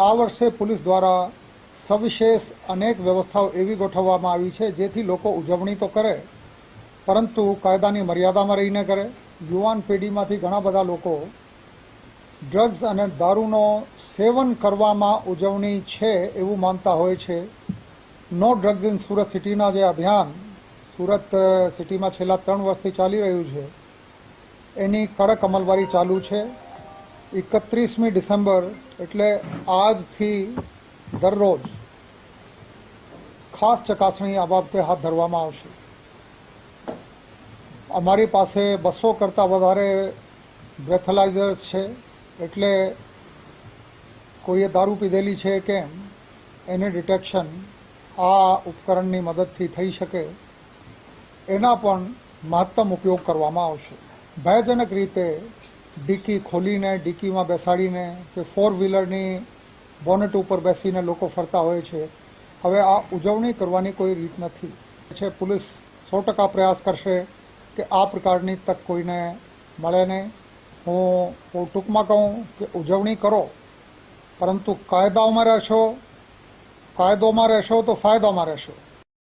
આ વર્ષે પોલીસ દ્વારા સવિશેષ અનેક વ્યવસ્થાઓ એવી ગોઠવવામાં આવી છે, જેથી લોકો ઉજવણી તો કરે, પરંતુ કાયદાની મર્યાદામાં રહીને કરે. યુવાન પેઢીમાંથી ઘણા બધા લોકો ડ્રગ્સ અને દારૂનો સેવન કરવામાં ઉજવણી છે એવું માનતા હોય છે. નો ડ્રગ્સ ઇન સુરત સિટીના જે અભિયાન, સુરત સિટીમાં છેલ્લા ત્રણ વર્ષથી ચાલી રહ્યું છે, એની કડક અમલવારી ચાલુ છે. એકત્રીસમી ડિસેમ્બર એટલે આજથી દરરોજ ખાસ ચકાસણી આ બાબતે હાથ ધરવામાં આવશે. અમારી પાસે બસો કરતાં વધારે બ્રેથલાઇઝર્સ છે, એટલે કોઈએ દારૂ પીધેલી છે કેમ, એની ડિટેક્શન આ ઉપકરણની મદદથી થઈ શકે, એના પણ મહત્તમ ઉપયોગ કરવામાં આવશે. ભયજનક રીતે ડીકી ખોલીને, ડીકીમાં બેસાડીને કે ફોર વ્હીલરની બોનેટ ઉપર બેસીને લોકો ફરતા હોય છે. હવે આ ઉજવણી કરવાની કોઈ રીત નથી. છે, પોલીસ સો ટકા પ્રયાસ કરશે કે આ પ્રકારની તક કોઈને મળે નહીં. હું ટૂંકમાં કહું કે ઉજવણી કરો. પરંતુ કાયદાઓમાં રહેશો, કાયદોમાં રહેશો તો ફાયદામાં રહેશો.